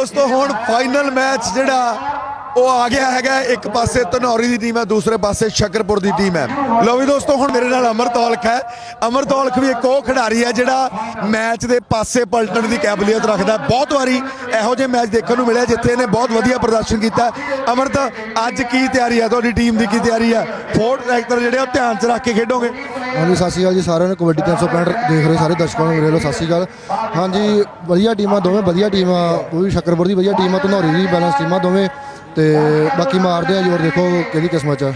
ਦੋਸਤੋ ਹੁਣ final match ਜਿਹੜਾ ਉਹ ਆ ਗਿਆ ਹੈਗਾ, ਇੱਕ ਪਾਸੇ ਧਨੌਰੀ ਦੀ ਟੀਮ ਹੈ, ਦੂਸਰੇ ਪਾਸੇ ਸ਼ਕਰਪੁਰ ਦੀ ਟੀਮ ਹੈ। ਲਓ ਵੀ ਦੋਸਤੋ, ਹੁਣ ਮੇਰੇ ਨਾਲ ਅਮਰ ਤੌਲਖ ਹੈ। ਅਮਰ ਤੌਲਖ ਵੀ ਇੱਕ ਉਹ ਖਿਡਾਰੀ ਹੈ ਜਿਹੜਾ ਮੈਚ ਦੇ ਪਾਸੇ ਪਲਟਣ ਦੀ ਕਾਬਲੀਅਤ ਰੱਖਦਾ ਬਹੁਤ ਵਾਰੀ ਇਹੋ ਜਿਹੇ ਮੈਚ ਦੇਖਣ ਨੂੰ ਮਿਲਿਆ, ਜਿੱਥੇ ਇਹਨੇ ਬਹੁਤ ਵਧੀਆ ਪ੍ਰਦਰਸ਼ਨ ਕੀਤਾ ਹੈ। ਅਮਰਤ, ਅੱਜ ਕੀ ਤਿਆਰੀ ਹੈ? ਤੁਹਾਡੀ ਟੀਮ ਦੀ ਕੀ ਤਿਆਰੀ ਹੈ? ਫੋਰਡ ਟਰੈਕਟਰ ਜਿਹੜੇ ਉਹ ਧਿਆਨ 'ਚ ਰੱਖ ਕੇ ਖੇਡੋਗੇ? ਹਾਂਜੀ, ਸਤਿ ਸ਼੍ਰੀ ਅਕਾਲ ਜੀ ਸਾਰਿਆਂ ਨੂੰ। ਕਬੱਡੀ 365 ਦੇਖ ਰਹੇ ਸਾਰੇ ਦਰਸ਼ਕਾਂ ਨੂੰ, ਮੇਰੇ ਵੱਲੋਂ ਸਤਿ ਸ਼੍ਰੀ ਅਕਾਲ। ਹਾਂਜੀ, ਵਧੀਆ ਟੀਮਾਂ, ਦੋਵੇਂ ਵਧੀਆ ਟੀਮਾਂ, ਉਹ ਵੀ ਸ਼ੱਕਰਪੁਰ ਦੀ ਵਧੀਆ ਟੀਮ ਆ ਧਨੌਰੀ ਦੀ ਬੈਲੈਂਸ ਟੀਮਾਂ, ਦੋਵੇਂ ਤੇ ਬਾਕੀ ਮਾਰਦੇ ਆ ਜੋਰ ਦੇਖੋ ਕਿਹਦੀ ਕਿਸਮਤ ਚ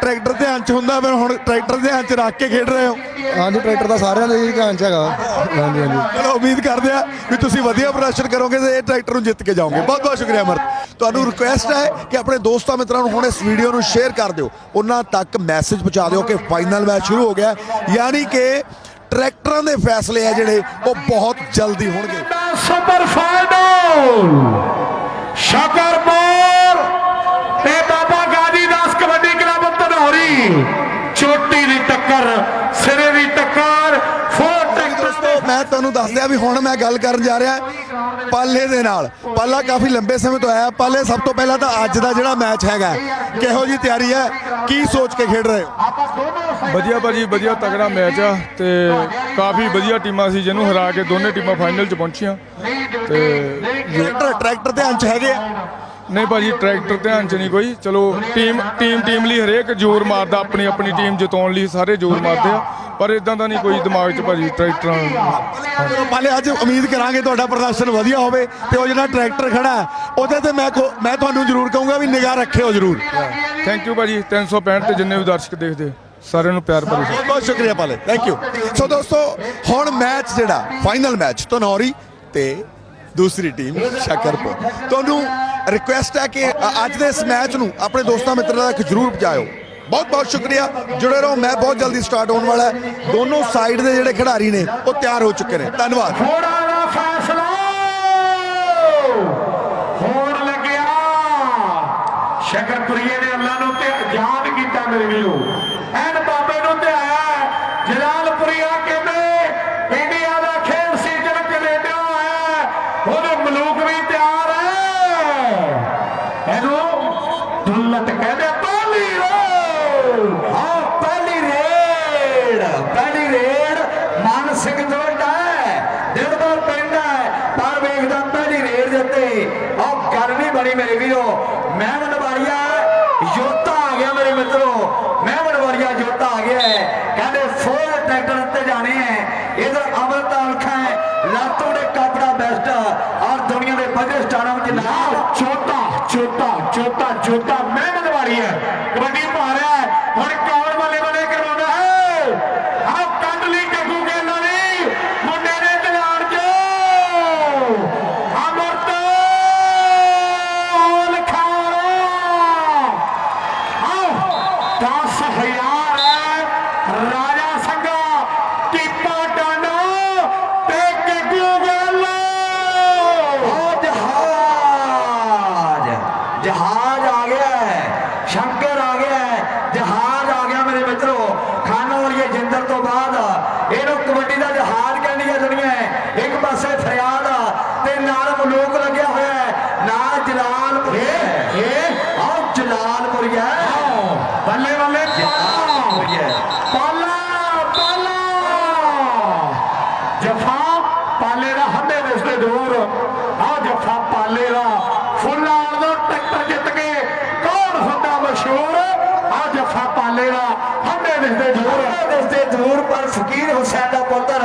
ਟਰੈਕਟਰ ਧਿਆਨ 'ਚ ਹੁੰਦਾ ਫਿਰ ਹੁਣ ਟਰੈਕਟਰ ਧਿਆਨ 'ਚ ਰੱਖ ਕੇ ਖੇਡ ਰਹੇ ਹੋ? ਹਾਂਜੀ ਟਰੈਕਟਰ ਦਾ ਸਾਰਿਆਂ ਦੇ ਹੀ ਧਿਆਨ ਚ ਹੈਗਾ। ਹਾਂਜੀ ਹਾਂਜੀ। ਚਲੋ ਉਮੀਦ ਕਰਦੇ ਆ ਵੀ ਤੁਸੀਂ ਵਧੀਆ ਪ੍ਰਦਰਸ਼ਨ ਕਰੋਗੇ ਤੇ ਇਹ ਟਰੈਕਟਰ ਨੂੰ ਜਿੱਤ ਕੇ ਜਾਓਗੇ। ਬਹੁਤ ਬਹੁਤ ਸ਼ੁਕਰੀਆ ਅਮਰਤ ਤੁਹਾਨੂੰ ਰਿਕੁਐਸਟ ਹੈ ਕਿ ਆਪਣੇ ਦੋਸਤਾਂ ਮਿੱਤਰਾਂ ਨੂੰ ਹੁਣ ਇਸ ਵੀਡੀਓ ਨੂੰ ਸ਼ੇਅਰ ਕਰ ਦਿਓ। ਉਹਨਾਂ ਤੱਕ ਮੈਸੇਜ ਪਹੁੰਚਾ ਦਿਓ ਕਿ ਫਾਈਨਲ ਮੈਚ ਸ਼ੁਰੂ ਹੋ ਗਿਆ। ਹੈ। ਯਾਨੀ ਕਿ ਟਰੈਕਟਰਾਂ ਦੇ ਫੈਸਲੇ ਆ ਜਿਹੜੇ ਉਹ ਬਹੁਤ ਜਲਦੀ ਹੋਣਗੇ। ਸੁਪਰ ਫਾਈਨਲ ਸ਼ਕਰਪੁਰ ਤੇ ਬਾਬਾ ਗਾਜੀ ਦਾਸ ਕਬੱਡੀ ਕਲੱਬ ਧਨੌਰੀ। ਚੋਟੀ ਦੀ ਟੱਕਰ ਸਿਰੇ ਦੀ ਟੱਕਰ ਮੈਂ ਤੁਹਾਨੂੰ ਦੱਸ ਦਿਆਂ ਵੀ ਹੁਣ ਮੈਂ ਗੱਲ ਕਰਨ ਜਾ ਰਿਹਾ ਪਾਲੇ ਦੇ ਨਾਲ। ਪਾਲਾ ਕਾਫੀ ਲੰਬੇ ਸਮੇਂ ਤੋਂ ਆਇਆ। ਪਾਲੇ ਸਭ ਤੋਂ ਪਹਿਲਾਂ ਤਾਂ ਅੱਜ ਦਾ ਜਿਹੜਾ ਮੈਚ ਹੈਗਾ ਕਿਹੋ ਜੀ ਤਿਆਰੀ ਹੈ? ਕੀ ਸੋਚ ਕੇ ਖੇਡ ਰਹੇ ਹੋ? ਵਧੀਆ ਭਾਜੀ ਵਧੀਆ ਤਗੜਾ ਮੈਚ ਆ ਤੇ ਕਾਫੀ ਵਧੀਆ ਟੀਮਾਂ ਸੀ ਜਿਹਨੂੰ ਹਰਾ ਕੇ ਦੋਨੇ ਟੀਮਾਂ ਫਾਈਨਲ 'ਚ ਪਹੁੰਚੀਆਂ। ਤੇ ਟਰੈਕਟਰ ਟਰੈਕਟਰ ਧਿਆਨ 'ਚ ਹੈਗੇ ਆ? ਨਹੀਂ ਭਾਜੀ ਟਰੈਕਟਰ ਧਿਆਨ 'ਚ ਨਹੀਂ ਕੋਈ। ਚਲੋ ਟੀਮ ਟੀਮ ਟੀਮ ਲਈ ਹਰੇਕ ਜ਼ੋਰ ਮਾਰਦਾ ਆਪਣੀ ਆਪਣੀ ਟੀਮ ਜਿਤਾਉਣ ਲਈ ਸਾਰੇ ਜ਼ੋਰ ਮਾਰਦੇ ਆ। ਪਰ ਇਦਾਂ ਦਾ ਨਹੀਂ ਕੋਈ ਦਿਮਾਗ 'ਚ ਭਾਜੀ ਟਰੈਕਟਰਾਂ ਪਾਲੇ ਅੱਜ ਉਮੀਦ ਕਰਾਂਗੇ ਤੁਹਾਡਾ ਪ੍ਰਦਰਸ਼ਨ ਵਧੀਆ ਹੋਵੇ ਤੇ ਉਹ ਜਿਹੜਾ ਟਰੈਕਟਰ ਖੜਾ ਉਹਦੇ ਤੇ ਮੈਂ ਮੈਂ ਤੁਹਾਨੂੰ ਜ਼ਰੂਰ ਕਹੂੰਗਾ ਵੀ ਨਿਗਾਹ ਰੱਖਿਓ ਜ਼ਰੂਰ। ਥੈਂਕ ਯੂ ਭਾਜੀ 365 ਤੇ ਜਿੰਨੇ ਵੀ ਦਰਸ਼ਕ ਦੇਖਦੇ। ਸਾਰਿਆਂ ਨੂੰ ਪਿਆਰ ਭਰੀ ਬਹੁਤ ਬਹੁਤ ਸ਼ੁਕਰੀਆ ਪਾਲੇ। ਥੈਂਕ ਯੂ ਸੋ ਦੋਸਤੋ ਹੁਣ ਮੈਚ ਜਿਹੜਾ ਫਾਈਨਲ ਮੈਚ ਧਨੌਰੀ ਤੇ ਦੂਸਰੀ ਟੀਮ ਸ਼ਕਰਪੁਰ। ਤੁਹਾਨੂੰ ਰਿਕੁਐਸਟ ਹੈ ਕਿ ਅੱਜ ਦੇ ਇਸ ਮੈਚ ਨੂੰ ਆਪਣੇ ਦੋਸਤਾਂ ਮਿੱਤਰਾਂ ਤੱਕ ਜਰੂਰ ਪਹੁੰਚਾਇਓ। ਬਹੁਤ ਬਹੁਤ ਸ਼ੁਕਰੀਆ। ਜੁੜੇ ਰਹੋ ਮੈਂ ਬਹੁਤ ਜਲਦੀ ਸਟਾਰਟ ਹੋਣ ਵਾਲਾ ਹੈ। ਦੋਨੋਂ ਸਾਈਡ ਦੇ ਜਿਹੜੇ ਖਿਡਾਰੀ ਨੇ ਉਹ ਤਿਆਰ ਹੋ ਚੁੱਕੇ ਨੇ। ਧੰਨਵਾਦ ਥੋੜਾ ਦਾ ਫੈਸਲਾ ਹੋਣ ਲੱਗਿਆ ਸ਼ਕਰਪੁਰੀਏ ਨੇ ਅੱਲਾ ਨੂੰ ਤੇ ਯਾਦ ਕੀਤਾ ਮੇਰੇ ਵੀਰੋ ਐਨ ਬਾਬੇ ਨੂੰ ਤੇ ਆਇਆ ਜਲਾਲਪੁਰੀਆ ਕਹਿੰਦੇ ਇੰਡੀਆ ਦਾ ਖੇਡ ਸੀਜ਼ਨ ਕੈਨੇਡਾ ਆਇਆ ਉਹਦੇ ਮਲੂਕ ਵੀ ਤਿਆਰ ਹੈ ਇਹਨੂੰ ਦੁੱਲਤ ਕਹਿੰਦੇ ਪਹਿਲੀ ਰੇਡ ਹਾਂ ਪਹਿਲੀ ਰੇਡ ਪਹਿਲੀ ਰੇਡ ਮਾਨ ਸਿੰਘ ਜੋੜਾ ਹੈ ਦਿਲ ਦਾ ਪਿੰਡ ਹੈ ਪਰ ਵੇਖਦਾ ਪਹਿਲੀ ਰੇਡ ਦੇ ਉੱਤੇ ਉਹ ਗੱਲ ਨਹੀਂ ਬਣੀ ਮੇਰੇ ਵੀਰੋ। ਮੈਂ ਵਡਵਾਰੀਆ ਯੋਧਾ ਆ ਗਿਆ ਮੇਰੇ ਮਿੱਤਰੋ। ਮੈਂ ਵਡਵਾਰੀਆ ਯੋਧਾ ਆ ਗਿਆ ਹੈ। ਕਹਿੰਦੇ ਫੋਰ ਟਰੈਕਟਰ ਉੱਤੇ ਜਾਣੇ ਹੈ। ਇਧਰ ਅਮਰਤਾ ਅਲਖਾ ਹੈ। ਲਾਤੂ ਦੇ ਕਾਪੜਾ ਬੈਸਟ ਔਰ ਦੁਨੀਆ ਦੇ ਵੱਡੇ ਸਟਾਰਾਂ ਵਿੱਚ ਨਾਮ ਚੋਤਾ ਚੋਤਾ ਚੋਤਾ ਚੋਤਾ ਮੈਂ ਵਡਵਾਰੀ ਹੈ। ਕਬੱਡੀ ਪਾ ਰਿਹਾ ਹੈ ਹੁਣ ਕੌਣ ਬੱਲੇ ਬੱਲੇ ਕਰਵਾਉਂਦਾ ਹੈ ਆਹ ਕੱਢ ਲਈ ਗੱਗੂ ਗੇਲਾਂ ਨੇ ਮੁੰਡੇ ਨੇ ਦਿਲਾਰ ਚ ਅਮਰਤ ਲਖਾਰਾ ਆਹ 10000 ਹੈ ਰਾਜਾ ਸੰਗਾ ਕੀਪਾ ਡਾਨੋ ਤੇ ਗੱਗੂ ਗੇਲਾਂ ਉਹ ਜਹਾਜ਼ ਜਹਾਜ਼ ਆ ਗਿਆ ਹੈ ਸ਼ੰਕਰ ਆ ਗਿਆ ਹੈ ਜਹਾਜ਼ ਆ ਗਿਆ ਮੇਰੇ ਮਿੱਤਰੋ ਖਾਨੋ ਵਾਲੀਏ ਜਿੰਦਰ ਤੋਂ ਬਾਅਦ ਇਹਨੂੰ ਕਬੱਡੀ ਦਾ ਜਹਾਜ਼ ਕਹਿੰਦੀਆਂ ਦੁਨੀਆ ਇੱਕ ਪਾਸੇ ਫਰਿਆਦ ਤੇ ਨਾਲ ਮਲੂਕ ਲੱਗਿਆ ਹੋਇਆ ਹੈ ਨਾਲ ਜਲਾਲਪੁਰ ਇਹ ਇਹ ਆਹ ਜਲਾਲਪੁਰ ਹੈ ਬੱਲੇ ਬੱਲੇ ਪਾਲਾ ਪਾਲਾ ਜਫਾ ਪਾਲੇ ਦਾ ਹੰਦੇ ਦਿਸਦੇ ਦੂਰ ਆ ਜਫਾ ਪਾਲੇ ਦਾ ਫੁੱਲਾਂ ਦਾ ਟਰੈਕਟਰ ਜਿੱਤ ਕੇ ਕੌਣ ਹੁੰਦਾ ਮਸ਼ਹੂਰ ਆ ਜਫਾ ਪਾਲੇ ਦਿਸਦੇ ਦੂਰ ਦਿਸਦੇ ਦੂਰ ਪਰ ਫਕੀਰ ਹੁਸੈਨ ਦਾ ਪੁੱਤਰ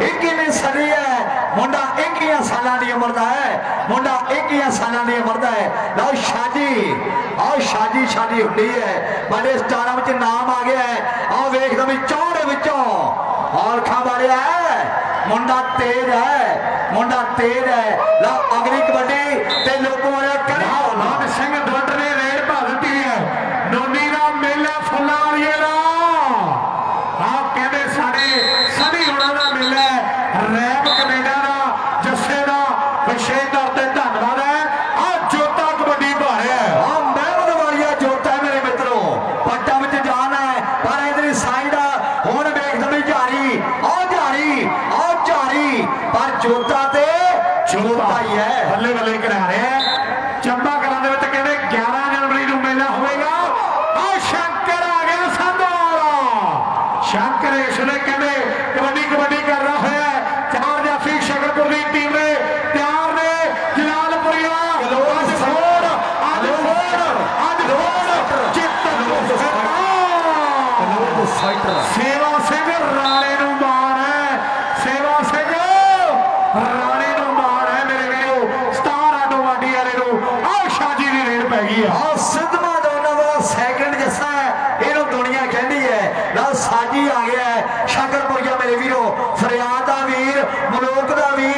21ਵੀਂ ਸਦੀ ਹੈ ਮੁੰਡਾ 21 ਸਾਲਾਂ ਦੀ ਉਮਰ ਦਾ ਹੈ ਮੁੰਡਾ 21 ਸਾਲਾਂ ਦੀ ਉਮਰ ਦਾ ਹੈ ਲਓ ਸ਼ਾਦੀ ਆਹ ਸ਼ਾਦੀ ਸ਼ਾਦੀ ਹੁੰਦੀ ਹੈ ਬੜੇ ਸਟਾਰਾਂ ਵਿੱਚ ਨਾਮ ਆ ਗਿਆ ਹੈ ਆਹ ਵੇਖਦਾ ਵੀ ਚੌੜੇ ਵਿੱਚੋਂ ਔਲਖਾਂ ਵਾਲਿਆ ਹੈ ਮੁੰਡਾ ਤੇਜ ਹੈ ਮੁੰਡਾ ਤੇਜ ਹੈ ਲਓ ਅਗਲੀ ਕਬੱਡੀ ਤੇ ਲੋਕੋ ਵਾਲਿਆ ਕਰੀ ਨਾਮ ਸਿੰਘ ਦੁੱਟ ਫਰਿਆਦ ਦਾ ਵੀਰ ਮਲੋਕ ਦਾ ਵੀਰ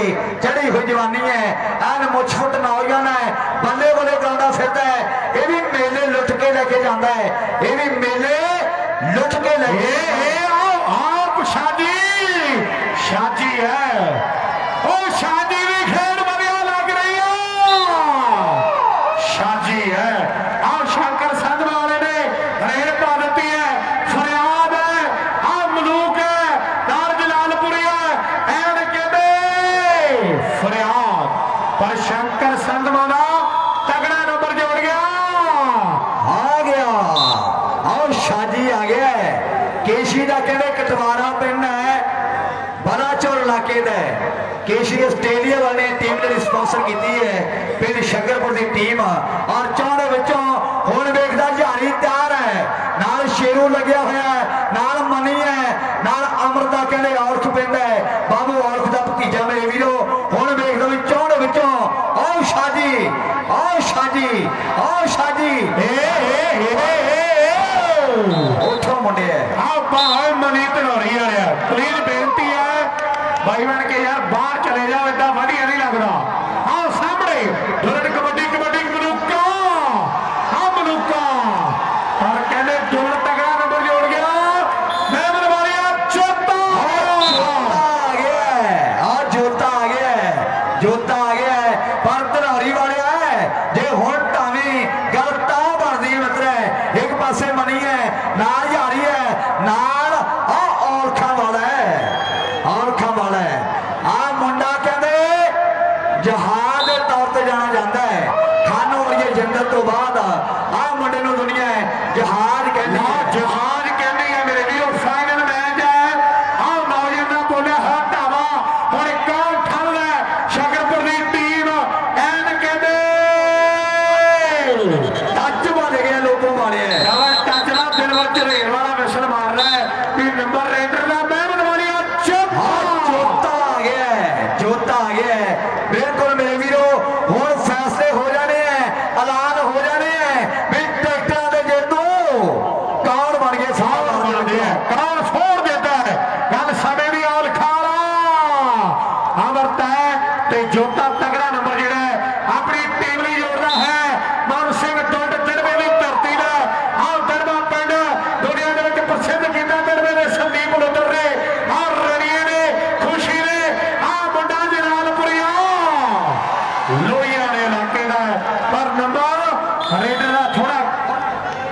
ਦੀ ਚੜੀ ਹੋਈ ਜਵਾਨੀ ਹੈ, ਐਨ ਮੁੱਛਫੁੱਟ ਨੌਜਵਾਨ ਹੈ, ਬੱਲੇ ਬੱਲੇ ਗਾਉਂਦਾ ਫਿਰਦਾ ਹੈ। ਇਹ ਵੀ ਮੇਲੇ ਲੁੱਟ ਕੇ ਲੈ ਕੇ ਜਾਂਦਾ ਹੈ। ਇਹ ਵੀ ਮੇਲੇ ਲੁੱਟ ਕੇ ਲੈ ਕੇ ਇਹ ਉਹ ਆਪ ਸਿੰਘ ਸੰਧਵਾ ਦਾ ਤਗੜਾ ਨੰਬਰ ਜੋੜ ਗਿਆ। ਆ ਗਿਆ। ਆਓ ਸ਼ਾਜੀ ਆ ਗਿਆ ਕੇਸ਼ੀ ਦਾ ਕਹਿੰਦੇ ਕਟਵਾਰਾ ਪਿੰਡ ਹੈ? ਬਲਾਚੌਰ ਇਲਾਕੇ ਦਾ ਕੇਸ਼ੀ ਆਸਟ੍ਰੇਲੀਆ ਵਾਲੇ ਟੀਮ ਨੇ ਸਪਾਂਸਰ ਕੀਤੀ ਹੈ। ਪਿੰਡ ਸ਼ੰਗਰਪੁਰ ਦੀ ਟੀਮ ਔਰ ਚੌੜੇ ਵਿੱਚੋਂ ਹੁਣ ਵੇਖਦਾ ਝਾਰੀ ਤਿਆਰ ਹੈ। ਨਾਲ ਸ਼ੇਰੂ ਲੱਗਿਆ ਹੋਇਆ ਹੈ, ਨਾਲ ਮਨੀ ਹੈ, ਨਾਲ ਅਮਰਤਾ ਕਹਿੰਦੇ ਔਰਖ ਪਿੰਡ ਹੈ? ਬਾਬੂ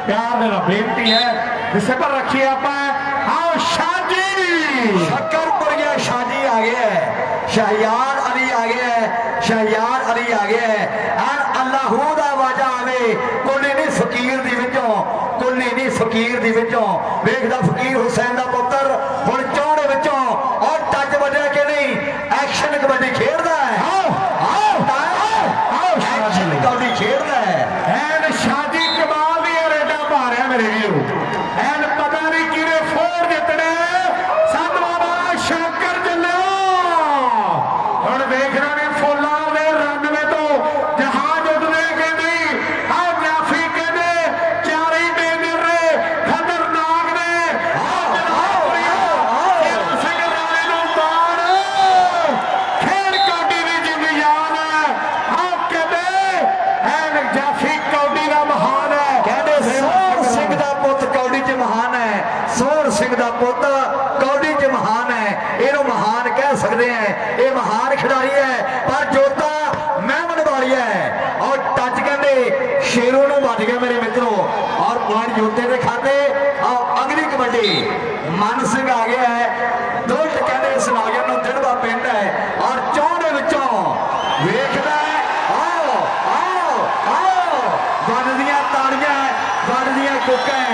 پیار میرا بیٹی ہے جسے پر رکھی آپ آؤ شاہ جی شکر پر گیا شاہ جی آگے ہے شہیار علی آگے ہے شہیار علی آگے ہے اور اللہ ہو دا واجہ آوے کلی نی فقیر دی وچوں کلی نی فقیر دی وچوں بیگ دا فقیر حسین دا پتر ہن چوڑے وچوں اور ٹچ بجے کے نہیں ایکشن کے کبڈی کھیل ਪੁੱਤ ਕੌਡੀ 'ਚ ਮਹਾਨ ਹੈ, ਇਹਨੂੰ ਮਹਾਨ ਕਹਿ ਸਕਦੇ ਆ ਇਹ ਮਹਾਨ ਖਿਡਾਰੀ ਹੈ, ਪਰ ਜੋਤਾ ਮਹਿਮਨ ਵਾਲੀ ਹੈ। ਔਰ ਟੱਚ ਕਹਿੰਦੇ, ਸ਼ੇਰੋ ਨੂੰ ਵੱਜ ਗਿਆ ਮੇਰੇ ਮਿੱਤਰੋ। ਔਰ ਪੁਆਇੰਟ ਜੋਤੇ ਦੇ ਖਾਤੇ ਔਰ ਅਗਲੀ ਕਬੱਡੀ। ਮਨ ਸਿੰਘ ਆ ਗਿਆ ਹੈ। ਦੁਲਟ ਕਹਿੰਦੇ ਇਸ ਨਾਗਰ ਨੂੰ ਦਿੜਵਾ ਪਿੰਡ ਹੈ। ਔਰ ਚੌਂ ਦੇ ਵਿੱਚੋਂ ਵੇਖਦਾ ਹੈ, ਆਓ ਆਓ ਆਓ। ਵੱਜਦੀਆਂ ਤਾੜੀਆਂ, ਵੱਜਦੀਆਂ ਕੁੱਕਾਂ।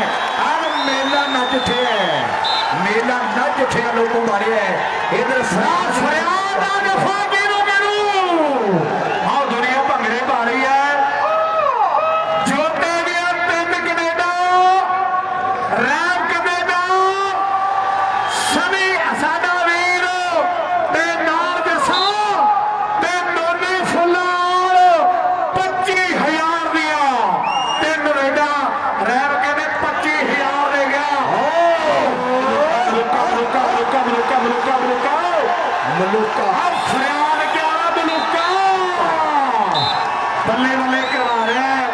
ਆਹ ਮੇਲਾ ਨੱਚ ਉੱਠਿਆ ਮੇਲਾ ਨੱਚ ਉੱਠਿਆ ਲੋਕੋਂ ਮਾਰਿਆ ਇਧਰ ਰਾਜ ਫਰਿਆਦ ਦਾ ਦਫਾ ਕਿਹਨੂੰ ਕਰੂ ਆਹ ਦੁਨੀਆ ਭੰਗੜੇ ਪਾ ਰਹੀ ਹੈ ਜੋਤੇ ਦੀਆਂ ਤਿੰਨ ਕੈਨੇਡਾ ਰੈਪ ਕੈਨੇਡਾ ਸਮੀ ਸਾਡਾ ਵੀਰ ਤੇ ਨਾਲ ਜਸਾ ਤੇ ਨੋਨੀ ਫੁੱਲਾਲ 25000 ਦੀਆਂ ਤਿੰਨ ਰੇਡਾ ਰੈਪ ਕਹਿੰਦੇ 25000 ਦੇ ਗਿਆ ਰੁਕਾ ਰੁਕਾ ਰੁਕਾ ਰੁਕਾ ਰੁਕਾ ਰੁਕਾ ਮਲੂਕਾ ਆ ਫਰਿਆਦ ਕਿਆ ਬਲੂਕਾ ਬੱਲੇ ਬੱਲੇ ਕਰਵਾ ਰਿਹਾ ਹੈ,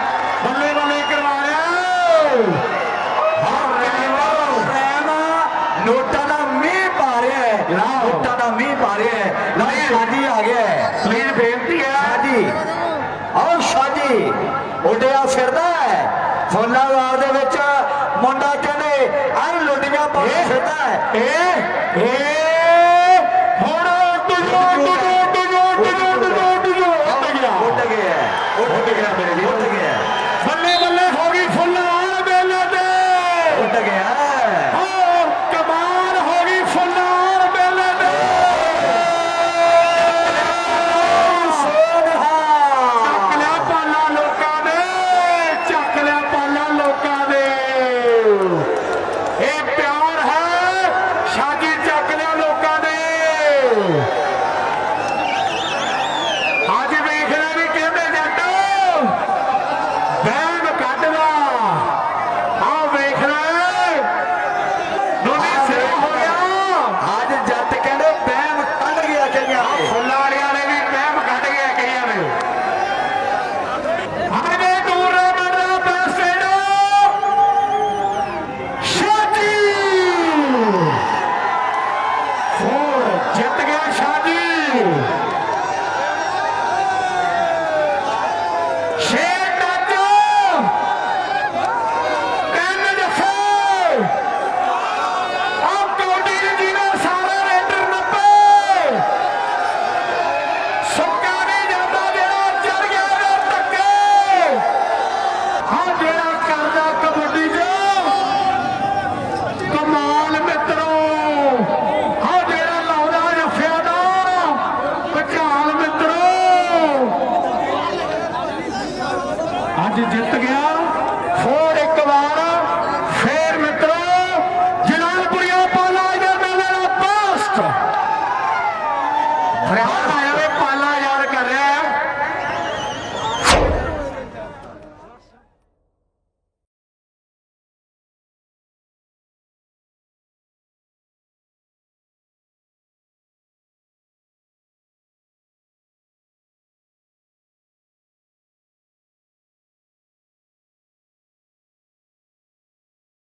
ਬੱਲੇ ਬੱਲੇ ਕਰਵਾ ਰਿਹਾ ਹੈ। ਪ੍ਰੇਮ ਨੋਟਾਂ ਦਾ ਮੀਂਹ ਪਾ ਰਿਹਾ ਹੈ। ਲਓ। ਨੋਟਾਂ ਦਾ ਮੀਂਹ ਪਾ ਰਿਹਾ ਹੈ। ਲਓ ਸ਼ਾਦੀ ਆ ਗਿਆ ਹੈ। ਬੇਨਤੀ ਹੈ। ਸ਼ਾਦੀ। ਆਓ ਸ਼ਾਦੀ। ਉੱਡਿਆ ਫਿਰਦਾ ਹੈ। ਫੁੱਲਾਵਾਰ ਦੇ ਵਿੱਚ ਮੁੰਡਾ ਕਹਿੰਦੇ ਆਹ ਲੁੱਡੀਆਂ ਪਾ ਫਿਰਦਾ ਹੈ। ਏ ਏ